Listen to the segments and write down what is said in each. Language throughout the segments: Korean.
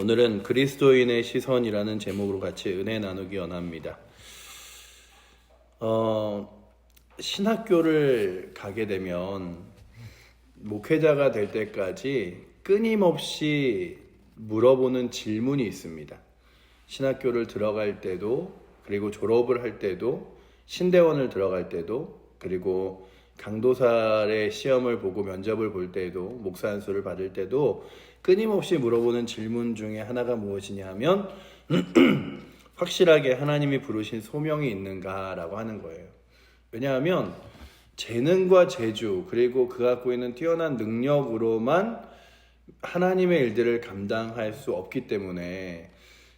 오늘은 그리스도인의 시선이라는 제목으로 같이 은혜 나누기 원합니다. 어, 신학교를 가게 되면 목회자가 될 때까지 끊임없이 물어보는 질문이 있습니다. 신학교를 들어갈 때도 그리고 졸업을 할 때도 신대원을 들어갈 때도 그리고 강도살의 시험을 보고 면접을 볼 때도 목사 안수를 받을 때도 끊임없이 물어보는 질문 중에 하나가 무엇이냐 하면 확실하게 하나님이 부르신 소명이 있는가라고 하는 거예요. 왜냐하면 재능과 재주 그리고 그 갖고 있는 뛰어난 능력으로만 하나님의 일들을 감당할 수 없기 때문에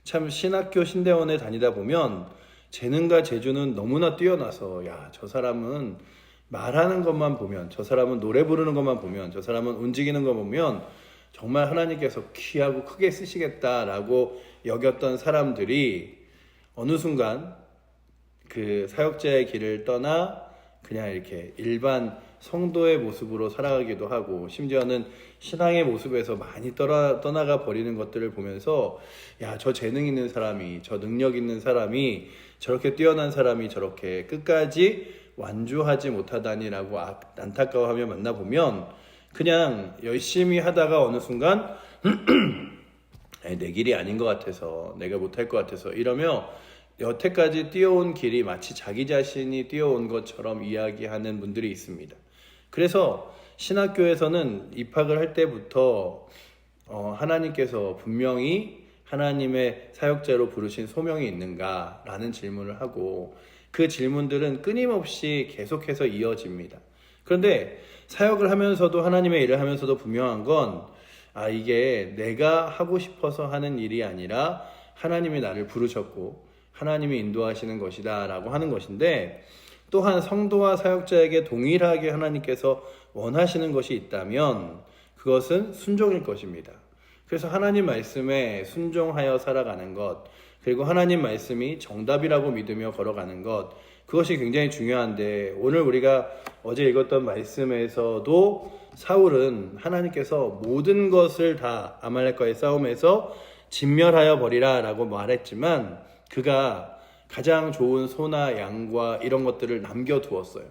참 신학교 신대원에 다니다 보면 재능과 재주는 너무나 뛰어나서 야 저 사람은 말하는 것만 보면 저 사람은 노래 부르는 것만 보면 저 사람은 움직이는 거 보면 정말 하나님께서 귀하고 크게 쓰시겠다라고 여겼던 사람들이 어느 순간 그 사역자의 길을 떠나 그냥 이렇게 일반 성도의 모습으로 살아가기도 하고 심지어는 신앙의 모습에서 많이 떠나, 떠나가 버리는 것들을 보면서 야 저 재능 있는 사람이 저 능력 있는 사람이 저렇게 뛰어난 사람이 저렇게 끝까지 완주하지 못하다니라고 아- 안타까워하며 만나보면 그냥 열심히 하다가 어느 순간 내 길이 아닌 것 같아서 내가 못할 것 같아서 이러며 여태까지 뛰어온 길이 마치 자기 자신이 뛰어온 것처럼 이야기하는 분들이 있습니다. 그래서 신학교에서는 입학을 할 때부터 어, 하나님께서 분명히 하나님의 사역자로 부르신 소명이 있는가라는 질문을 하고 그 질문들은 끊임없이 계속해서 이어집니다. 그런데 사역을 하면서도 하나님의 일을 하면서도 분명한 건 아, 이게 내가 하고 싶어서 하는 일이 아니라 하나님이 나를 부르셨고 하나님이 인도하시는 것이다 라고 하는 것인데 또한 성도와 사역자에게 동일하게 하나님께서 원하시는 것이 있다면 그것은 순종일 것입니다. 그래서 하나님 말씀에 순종하여 살아가는 것, 그리고 하나님 말씀이 정답이라고 믿으며 걸어가는 것, 그것이 굉장히 중요한데 오늘 우리가 어제 읽었던 말씀에서도 사울은 하나님께서 모든 것을 다 아말렉과의 싸움에서 진멸하여 버리라라고 말했지만 그가 가장 좋은 소나 양과 이런 것들을 남겨두었어요.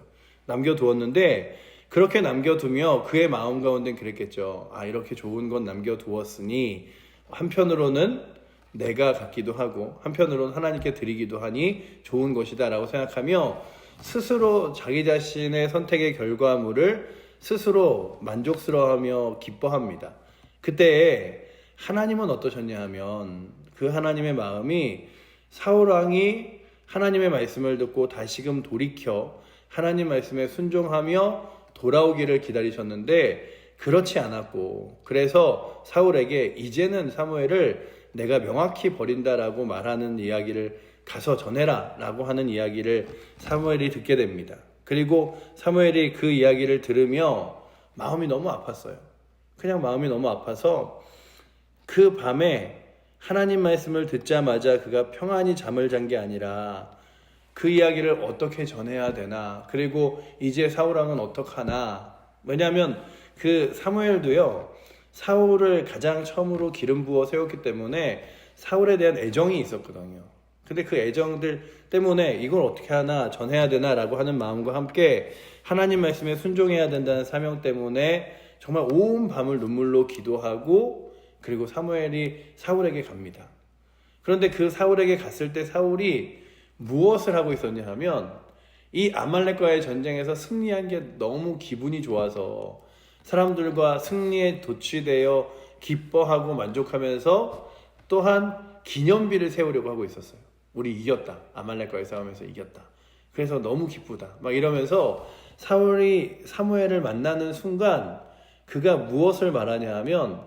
남겨두었는데 그렇게 남겨두며 그의 마음 가운데 그랬겠죠. 아 이렇게 좋은 건 남겨두었으니 한편으로는 내가 갖기도 하고 한편으로는 하나님께 드리기도 하니 좋은 것이다라고 생각하며 스스로 자기 자신의 선택의 결과물을 스스로 만족스러워하며 기뻐합니다. 그때 하나님은 어떠셨냐 하면 그 하나님의 마음이 사울 왕이 하나님의 말씀을 듣고 다시금 돌이켜 하나님 말씀에 순종하며 돌아오기를 기다리셨는데 그렇지 않았고 그래서 사울에게 이제는 사무엘을 내가 명확히 버린다라고 말하는 이야기를 가서 전해라라고 하는 이야기를 사무엘이 듣게 됩니다. 그리고 사무엘이 그 이야기를 들으며 마음이 너무 아팠어요. 그냥 마음이 너무 아파서 그 밤에 하나님 말씀을 듣자마자 그가 평안히 잠을 잔 게 아니라 그 이야기를 어떻게 전해야 되나 그리고 이제 사울왕은 어떡하나 왜냐하면 그 사무엘도요 사울을 가장 처음으로 기름 부어 세웠기 때문에 사울에 대한 애정이 있었거든요 근데 그 애정들 때문에 이걸 어떻게 하나 전해야 되나라고 하는 마음과 함께 하나님 말씀에 순종해야 된다는 사명 때문에 정말 온 밤을 눈물로 기도하고 그리고 사무엘이 사울에게 갑니다. 그런데 그 사울에게 갔을 때 사울이 무엇을 하고 있었냐 하면 이 아말렉과의 전쟁에서 승리한 게 너무 기분이 좋아서 사람들과 승리에 도취되어 기뻐하고 만족하면서 또한 기념비를 세우려고 하고 있었어요. 우리 이겼다. 아말렉과의 싸움에서 이겼다. 그래서 너무 기쁘다. 막 이러면서 사울이 사무엘을 만나는 순간 그가 무엇을 말하냐 하면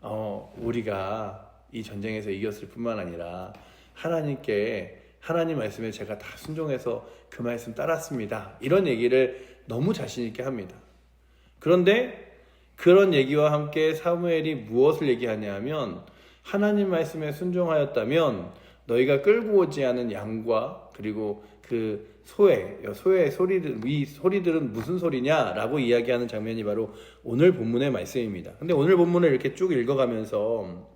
어, 우리가 이 전쟁에서 이겼을 뿐만 아니라 하나님께 하나님 말씀에 제가 다 순종해서 그 말씀 따랐습니다. 이런 얘기를 너무 자신 있게 합니다. 그런데 그런 얘기와 함께 사무엘이 무엇을 얘기하냐 하면 하나님 말씀에 순종하였다면 너희가 끌고 오지 않은 양과 그리고 그 소의 소의 소리들 위 소리들은 무슨 소리냐라고 이야기하는 장면이 바로 오늘 본문의 말씀입니다. 근데 오늘 본문을 이렇게 쭉 읽어가면서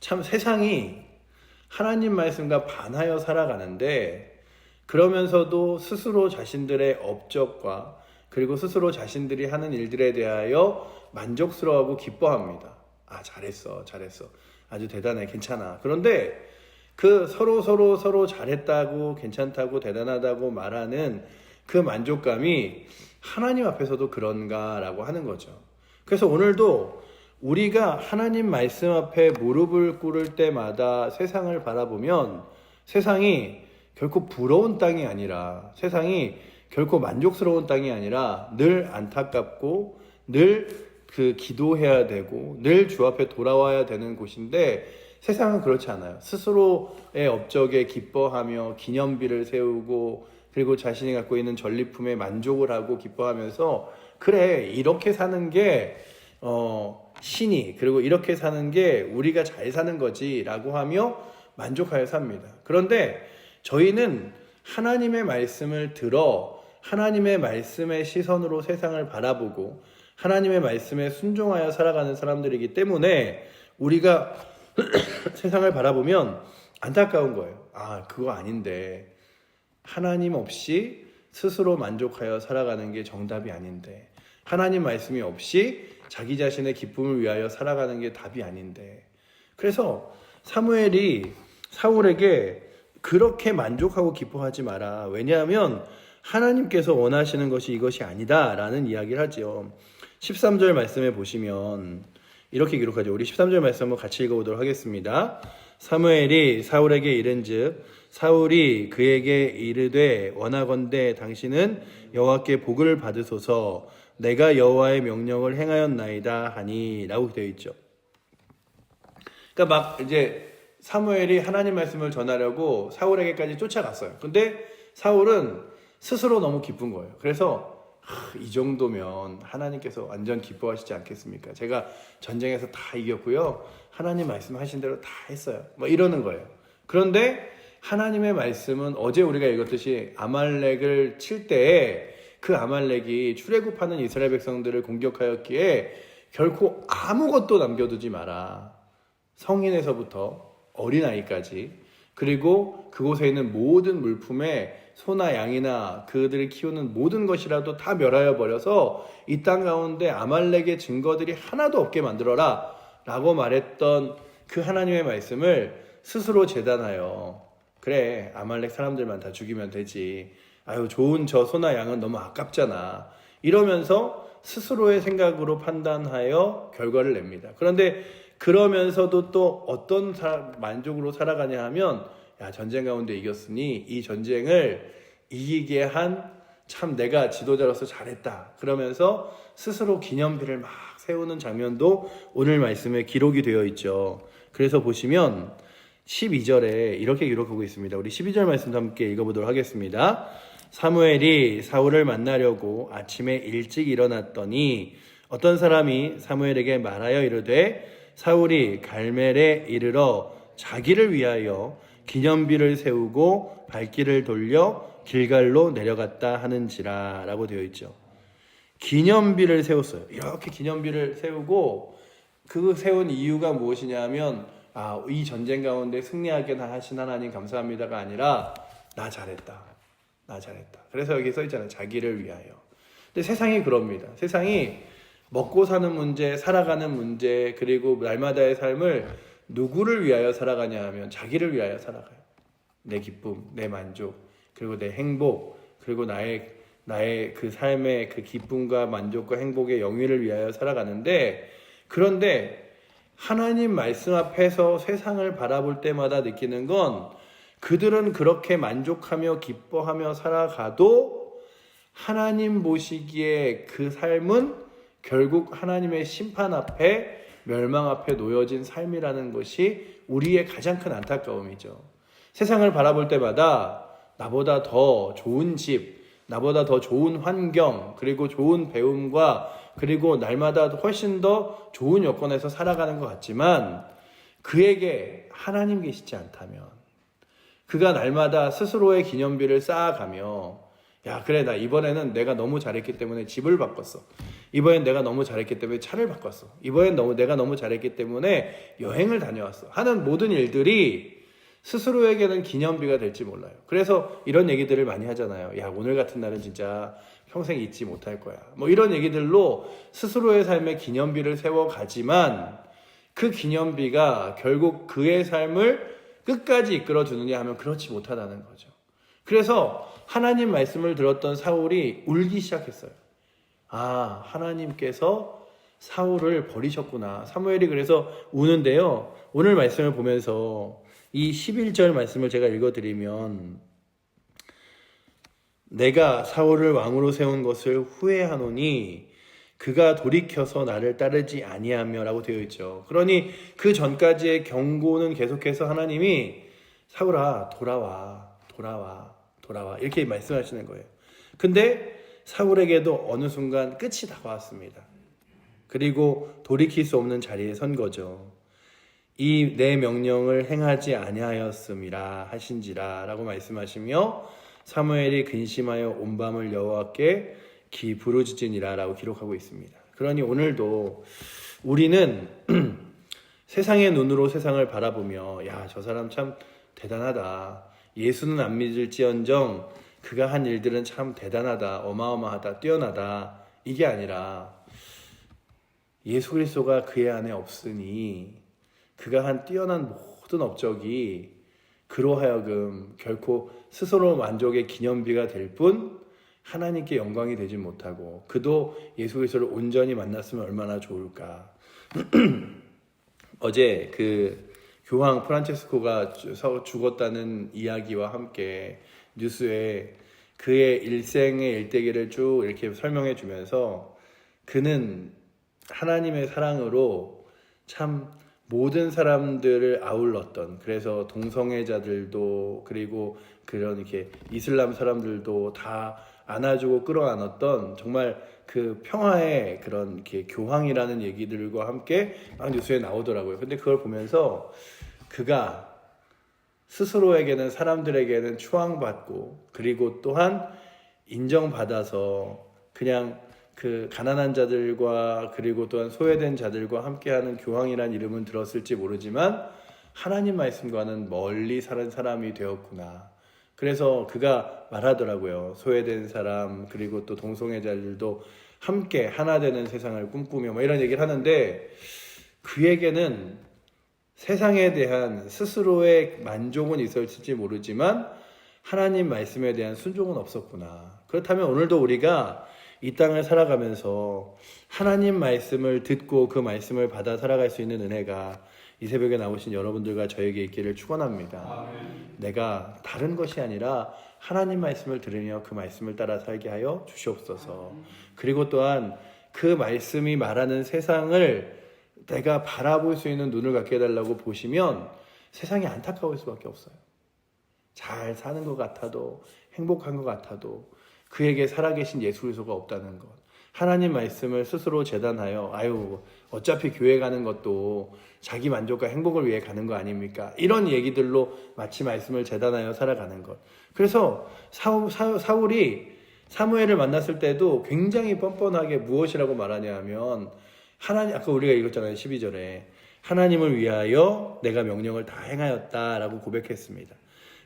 참 세상이 하나님 말씀과 반하여 살아가는데 그러면서도 스스로 자신들의 업적과 그리고 스스로 자신들이 하는 일들에 대하여 만족스러워하고 기뻐합니다. 아, 잘했어, 잘했어. 아주 대단해, 괜찮아. 그런데 그 서로 서로 서로 잘했다고, 괜찮다고, 대단하다고 말하는 그 만족감이 하나님 앞에서도 그런가라고 하는 거죠. 그래서 오늘도 우리가 하나님 말씀 앞에 무릎을 꿇을 때마다 세상을 바라보면 세상이 결코 부러운 땅이 아니라 세상이 결코 만족스러운 땅이 아니라 늘 안타깝고 늘 그 기도해야 되고 늘 주 앞에 돌아와야 되는 곳인데 세상은 그렇지 않아요. 스스로의 업적에 기뻐하며 기념비를 세우고 그리고 자신이 갖고 있는 전리품에 만족을 하고 기뻐하면서 그래 이렇게 사는 게 어, 신이 그리고 이렇게 사는 게 우리가 잘 사는 거지라고 하며 만족하여 삽니다. 그런데 저희는 하나님의 말씀을 들어 하나님의 말씀의 시선으로 세상을 바라보고 하나님의 말씀에 순종하여 살아가는 사람들이기 때문에 우리가 세상을 바라보면 안타까운 거예요. 아, 그거 아닌데. 하나님 없이 스스로 만족하여 살아가는 게 정답이 아닌데. 하나님 말씀이 없이 자기 자신의 기쁨을 위하여 살아가는 게 답이 아닌데. 그래서 사무엘이 사울에게 그렇게 만족하고 기뻐하지 마라. 왜냐하면 하나님께서 원하시는 것이 이것이 아니다. 라는 이야기를 하지요. 13절 말씀에 보시면 이렇게 기록하죠. 우리 13절 말씀 한번 같이 읽어보도록 하겠습니다. 사무엘이 사울에게 이른즉 사울이 그에게 이르되 원하건대 당신은 여호와께 복을 받으소서 내가 여호와의 명령을 행하였나이다 하니라고 되어 있죠. 그러니까 막 이제 사무엘이 하나님 말씀을 전하려고 사울에게까지 쫓아갔어요. 근데 사울은 스스로 너무 기쁜 거예요. 그래서 하, 이 정도면 하나님께서 완전 기뻐하시지 않겠습니까? 제가 전쟁에서 다 이겼고요. 하나님 말씀하신 대로 다 했어요. 뭐 이러는 거예요. 그런데 하나님의 말씀은 어제 우리가 읽었듯이 아말렉을 칠 때에 그 아말렉이 출애굽하는 이스라엘 백성들을 공격하였기에 결코 아무것도 남겨두지 마라. 성인에서부터 어린아이까지 그리고 그곳에 있는 모든 물품에 소나 양이나 그들을 키우는 모든 것이라도 다 멸하여 버려서 이 땅 가운데 아말렉의 증거들이 하나도 없게 만들어라 라고 말했던 그 하나님의 말씀을 스스로 재단하여 그래 아말렉 사람들만 다 죽이면 되지. 아유 좋은 저 소나 양은 너무 아깝잖아. 이러면서 스스로의 생각으로 판단하여 결과를 냅니다. 그런데 그러면서도 또 어떤 사- 만족으로 살아가냐 하면 야 전쟁 가운데 이겼으니 이 전쟁을 이기게 한 참 내가 지도자로서 잘했다. 그러면서 스스로 기념비를 막 세우는 장면도 오늘 말씀에 기록이 되어 있죠. 그래서 보시면 12절에 이렇게 기록하고 있습니다. 우리 12절 말씀도 함께 읽어보도록 하겠습니다. 사무엘이 사울을 만나려고 아침에 일찍 일어났더니 어떤 사람이 사무엘에게 말하여 이르되 사울이 갈멜에 이르러 자기를 위하여 기념비를 세우고 발길을 돌려 길갈로 내려갔다 하는지라 라고 되어 있죠. 기념비를 세웠어요. 이렇게 기념비를 세우고 그 세운 이유가 무엇이냐면 아, 이 전쟁 가운데 승리하게 하신 하나님 감사합니다가 아니라 나 잘했다. 나 잘했다. 그래서 여기 써 있잖아요. 자기를 위하여. 근데 세상이 그럽니다. 세상이 먹고 사는 문제, 살아가는 문제, 그리고 날마다의 삶을 누구를 위하여 살아가냐 하면 자기를 위하여 살아가요. 내 기쁨, 내 만족, 그리고 내 행복, 그리고 나의 나의 그 삶의 그 기쁨과 만족과 행복의 영위를 위하여 살아가는데 그런데 하나님 말씀 앞에서 세상을 바라볼 때마다 느끼는 건 그들은 그렇게 만족하며 기뻐하며 살아가도 하나님 보시기에 그 삶은 결국 하나님의 심판 앞에 멸망 앞에 놓여진 삶이라는 것이 우리의 가장 큰 안타까움이죠. 세상을 바라볼 때마다 나보다 더 좋은 집, 나보다 더 좋은 환경, 그리고 좋은 배움과 그리고 날마다 훨씬 더 좋은 여건에서 살아가는 것 같지만 그에게 하나님 계시지 않다면 그가 날마다 스스로의 기념비를 쌓아가며 야 그래 나 이번에는 내가 너무 잘했기 때문에 집을 바꿨어. 이번엔 내가 너무 잘했기 때문에 차를 바꿨어. 이번엔 너무 내가 너무 잘했기 때문에 여행을 다녀왔어. 하는 모든 일들이 스스로에게는 기념비가 될지 몰라요. 그래서 이런 얘기들을 많이 하잖아요. 야 오늘 같은 날은 진짜 평생 잊지 못할 거야. 뭐 이런 얘기들로 스스로의 삶에 기념비를 세워가지만 그 기념비가 결국 그의 삶을 끝까지 이끌어 주느냐 하면 그렇지 못하다는 거죠. 그래서 하나님 말씀을 들었던 사울이 울기 시작했어요. 아, 하나님께서 사울을 버리셨구나. 사무엘이 그래서 우는데요. 오늘 말씀을 보면서 이 11절 말씀을 제가 읽어드리면 내가 사울을 왕으로 세운 것을 후회하노니 그가 돌이켜서 나를 따르지 아니하며라고 되어 있죠. 그러니 그 전까지의 경고는 계속해서 하나님이 사울아 돌아와 돌아와 돌아와 이렇게 말씀하시는 거예요. 근데 사울에게도 어느 순간 끝이 다가왔습니다. 그리고 돌이킬 수 없는 자리에 선 거죠. 이 내 명령을 행하지 아니하였음이라 하신지라라고 말씀하시며 사무엘이 근심하여 온 밤을 여호와께 기 부르짖으니라라고 기록하고 있습니다. 그러니 오늘도 우리는 세상의 눈으로 세상을 바라보며 야 저 사람 참 대단하다. 예수는 안 믿을지언정 그가 한 일들은 참 대단하다, 어마어마하다, 뛰어나다 이게 아니라 예수 그리스도가 그의 안에 없으니 그가 한 뛰어난 모든 업적이 그로 하여금 결코 스스로 만족의 기념비가 될 뿐 하나님께 영광이 되지 못하고 그도 예수 그리스도를 온전히 만났으면 얼마나 좋을까. 어제 그 교황 프란체스코가 죽었다는 이야기와 함께 뉴스에 그의 일생의 일대기를 쭉 이렇게 설명해 주면서 그는 하나님의 사랑으로 참 모든 사람들을 아울렀던 그래서 동성애자들도 그리고 그런 이렇게 이슬람 사람들도 다 안아주고 끌어안았던 정말 그 평화의 그런 이렇게 교황이라는 얘기들과 함께 막 뉴스에 나오더라고요. 근데 그걸 보면서 그가 스스로에게는 사람들에게는 추앙받고 그리고 또한 인정받아서 그냥 그 가난한 자들과 그리고 또한 소외된 자들과 함께하는 교황이란 이름은 들었을지 모르지만 하나님 말씀과는 멀리 사는 사람이 되었구나. 그래서 그가 말하더라고요. 소외된 사람 그리고 또 동성애자들도 함께 하나 되는 세상을 꿈꾸며 뭐 이런 얘기를 하는데 그에게는 세상에 대한 스스로의 만족은 있었을지 모르지만 하나님 말씀에 대한 순종은 없었구나. 그렇다면 오늘도 우리가 이 땅을 살아가면서 하나님 말씀을 듣고 그 말씀을 받아 살아갈 수 있는 은혜가 이 새벽에 나오신 여러분들과 저에게 있기를 축원합니다. 내가 다른 것이 아니라 하나님 말씀을 들으며 그 말씀을 따라 살게 하여 주시옵소서. 그리고 또한 그 말씀이 말하는 세상을 내가 바라볼 수 있는 눈을 갖게 해달라고 보시면 세상이 안타까울 수밖에 없어요. 잘 사는 것 같아도 행복한 것 같아도 그에게 살아계신 예수 그리스도가 없다는 것. 하나님 말씀을 스스로 재단하여 아유 어차피 교회 가는 것도 자기 만족과 행복을 위해 가는 거 아닙니까? 이런 얘기들로 마치 말씀을 재단하여 살아가는 것. 그래서 사울, 사울이 사무엘을 만났을 때도 굉장히 뻔뻔하게 무엇이라고 말하냐 하면 하나님 아까 우리가 읽었잖아요 12절에 하나님을 위하여 내가 명령을 다 행하였다라고 고백했습니다.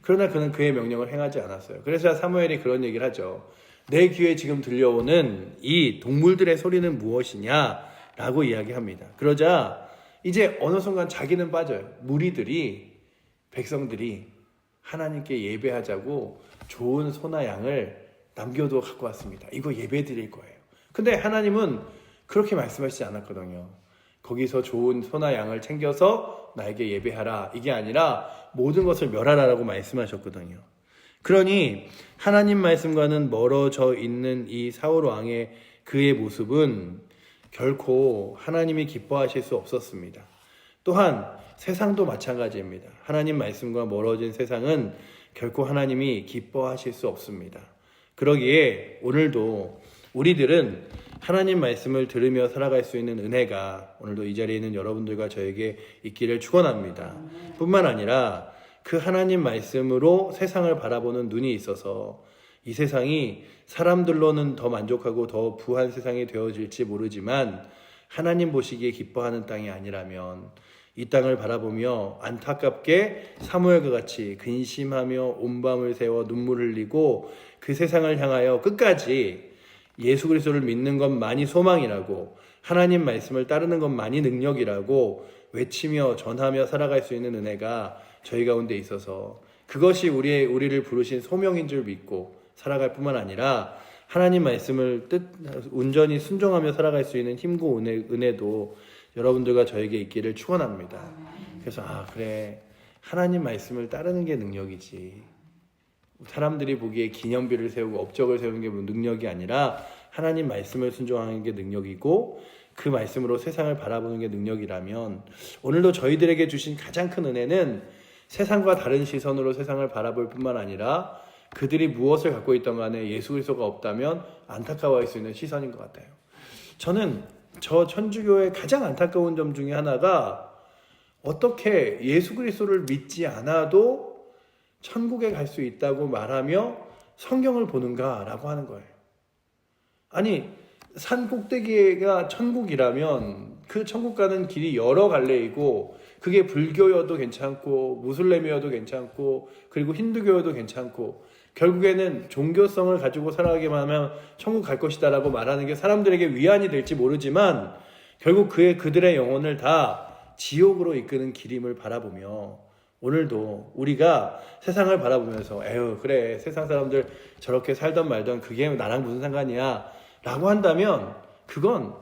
그러나 그는 그의 명령을 행하지 않았어요. 그래서 사무엘이 그런 얘기를 하죠. 내 귀에 지금 들려오는 이 동물들의 소리는 무엇이냐? 라고 이야기합니다. 그러자 이제 어느 순간 자기는 빠져요. 무리들이, 백성들이 하나님께 예배하자고 좋은 소나 양을 남겨두어 갖고 왔습니다. 이거 예배 드릴 거예요. 근데 하나님은 그렇게 말씀하시지 않았거든요. 거기서 좋은 소나 양을 챙겨서 나에게 예배하라. 이게 아니라 모든 것을 멸하라라고 말씀하셨거든요. 그러니 하나님 말씀과는 멀어져 있는 이 사울 왕의 그의 모습은 결코 하나님이 기뻐하실 수 없었습니다. 또한 세상도 마찬가지입니다. 하나님 말씀과 멀어진 세상은 결코 하나님이 기뻐하실 수 없습니다. 그러기에 오늘도 우리들은 하나님 말씀을 들으며 살아갈 수 있는 은혜가 오늘도 이 자리에 있는 여러분들과 저에게 있기를 축원합니다. 뿐만 아니라 그 하나님 말씀으로 세상을 바라보는 눈이 있어서 이 세상이 사람들로는 더 만족하고 더 부한 세상이 되어질지 모르지만 하나님 보시기에 기뻐하는 땅이 아니라면 이 땅을 바라보며 안타깝게 사무엘과 같이 근심하며 온 밤을 새워 눈물 흘리고 그 세상을 향하여 끝까지 예수 그리스도를 믿는 것만이 소망이라고 하나님 말씀을 따르는 것만이 능력이라고 외치며 전하며 살아갈 수 있는 은혜가 저희 가운데 있어서 그것이 우리의 우리를 부르신 소명인 줄 믿고 살아갈 뿐만 아니라 하나님 말씀을 뜻 온전히 순종하며 살아갈 수 있는 힘과 은혜, 은혜도 여러분들과 저에게 있기를 축원합니다. 그래서 아 그래 하나님 말씀을 따르는 게 능력이지. 사람들이 보기에 기념비를 세우고 업적을 세우는 게 능력이 아니라 하나님 말씀을 순종하는 게 능력이고 그 말씀으로 세상을 바라보는 게 능력이라면 오늘도 저희들에게 주신 가장 큰 은혜는 세상과 다른 시선으로 세상을 바라볼 뿐만 아니라 그들이 무엇을 갖고 있던 간에 예수 그리스도가 없다면 안타까워할 수 있는 시선인 것 같아요. 저는 저 천주교의 가장 안타까운 점 중에 하나가 어떻게 예수 그리스도를 믿지 않아도 천국에 갈 수 있다고 말하며 성경을 보는가라고 하는 거예요. 아니 산 꼭대기가 천국이라면 그 천국 가는 길이 여러 갈래이고 그게 불교여도 괜찮고 무슬림이어도 괜찮고 그리고 힌두교여도 괜찮고 결국에는 종교성을 가지고 살아가기만 하면 천국 갈 것이다라고 말하는 게 사람들에게 위안이 될지 모르지만 결국 그의 그들의 영혼을 다 지옥으로 이끄는 길임을 바라보며 오늘도 우리가 세상을 바라보면서 에휴 그래 세상 사람들 저렇게 살던 말던 그게 나랑 무슨 상관이야? 라고 한다면 그건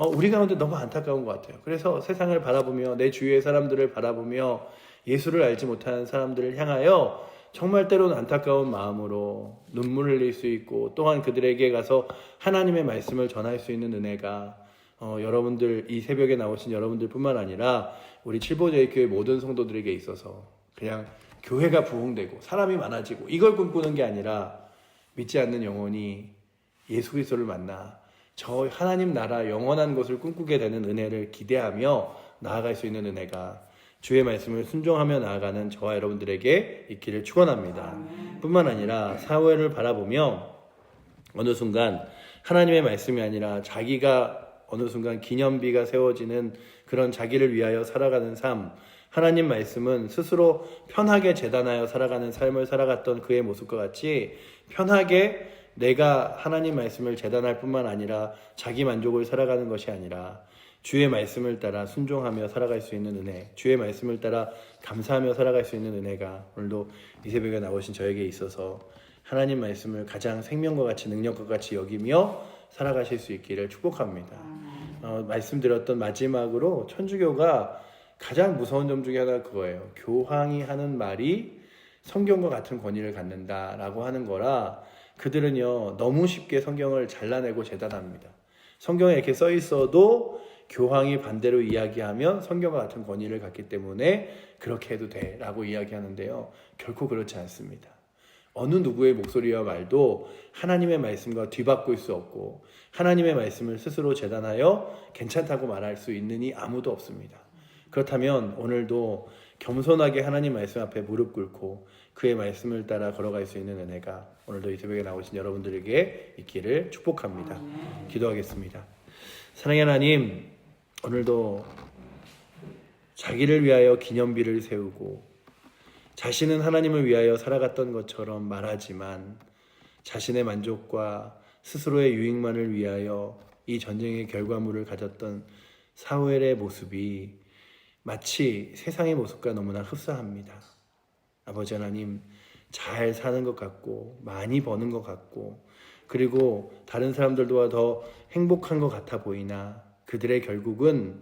어, 우리 가운데 너무 안타까운 것 같아요. 그래서 세상을 바라보며 내 주위의 사람들을 바라보며 예수를 알지 못하는 사람들을 향하여 정말 때로는 안타까운 마음으로 눈물 흘릴 수 있고 또한 그들에게 가서 하나님의 말씀을 전할 수 있는 은혜가 어, 여러분들 이 새벽에 나오신 여러분들뿐만 아니라 우리 칠보제의 교회 모든 성도들에게 있어서 그냥 교회가 부흥되고 사람이 많아지고 이걸 꿈꾸는 게 아니라 믿지 않는 영혼이 예수 그리스도를 만나 저 하나님 나라 영원한 것을 꿈꾸게 되는 은혜를 기대하며 나아갈 수 있는 은혜가 주의 말씀을 순종하며 나아가는 저와 여러분들에게 있기를 축원합니다. 뿐만 아니라 사회를 바라보며 어느 순간 하나님의 말씀이 아니라 자기가 어느 순간 기념비가 세워지는 그런 자기를 위하여 살아가는 삶, 하나님 말씀은 스스로 편하게 재단하여 살아가는 삶을 살아갔던 그의 모습과 같이 편하게 내가 하나님 말씀을 재단할 뿐만 아니라 자기 만족을 살아가는 것이 아니라 주의 말씀을 따라 순종하며 살아갈 수 있는 은혜, 주의 말씀을 따라 감사하며 살아갈 수 있는 은혜가 오늘도 이 새벽에 나오신 저에게 있어서 하나님 말씀을 가장 생명과 같이 능력과 같이 여기며 살아가실 수 있기를 축복합니다. 어, 말씀드렸던 마지막으로 천주교가 가장 무서운 점 중에 하나가 그거예요. 교황이 하는 말이 성경과 같은 권위를 갖는다라고 하는 거라 그들은요 너무 쉽게 성경을 잘라내고 재단합니다. 성경에 이렇게 써 있어도 교황이 반대로 이야기하면 성경과 같은 권위를 갖기 때문에 그렇게 해도 돼 라고 이야기하는데요. 결코 그렇지 않습니다. 어느 누구의 목소리와 말도 하나님의 말씀과 뒤바꿀 수 없고 하나님의 말씀을 스스로 재단하여 괜찮다고 말할 수 있느니 아무도 없습니다. 그렇다면 오늘도 겸손하게 하나님 말씀 앞에 무릎 꿇고 그의 말씀을 따라 걸어갈 수 있는 은혜가 오늘도 이 새벽에 나오신 여러분들에게 있기를 축복합니다. 기도하겠습니다. 사랑의 하나님, 오늘도 자기를 위하여 기념비를 세우고 자신은 하나님을 위하여 살아갔던 것처럼 말하지만 자신의 만족과 스스로의 유익만을 위하여 이 전쟁의 결과물을 가졌던 사회의 모습이 마치 세상의 모습과 너무나 흡사합니다. 아버지 하나님, 잘 사는 것 같고, 많이 버는 것 같고, 그리고 다른 사람들과 더 행복한 것 같아 보이나 그들의 결국은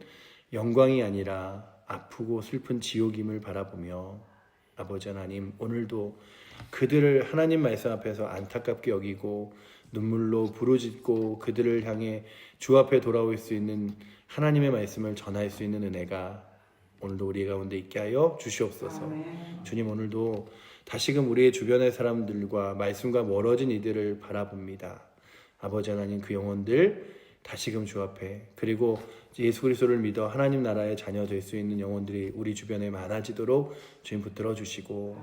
영광이 아니라 아프고 슬픈 지옥임을 바라보며 아버지 하나님, 오늘도 그들을 하나님 말씀 앞에서 안타깝게 여기고 눈물로 부르짖고 그들을 향해 주 앞에 돌아올 수 있는 하나님의 말씀을 전할 수 있는 은혜가 오늘도 우리 가운데 있게 하여 주시옵소서. 주님 오늘도 다시금 우리의 주변의 사람들과 말씀과 멀어진 이들을 바라봅니다. 아버지 하나님 그 영혼들 다시금 주 앞에 그리고 예수 그리스도를 믿어 하나님 나라의 자녀 될 수 있는 영혼들이 우리 주변에 많아지도록 주님 붙들어 주시고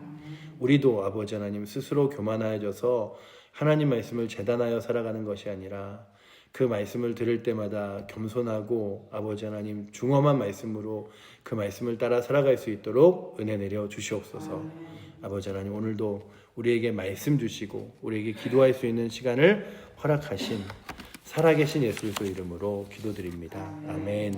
우리도 아버지 하나님 스스로 교만하여져서 하나님 말씀을 재단하여 살아가는 것이 아니라 그 말씀을 들을 때마다 겸손하고 아버지 하나님 중엄한 말씀으로 그 말씀을 따라 살아갈 수 있도록 은혜 내려 주시옵소서. 아버지 하나님 오늘도 우리에게 말씀 주시고 우리에게 기도할 수 있는 시간을 허락하신 살아계신 예수 그리스도 이름으로 기도드립니다. 아멘.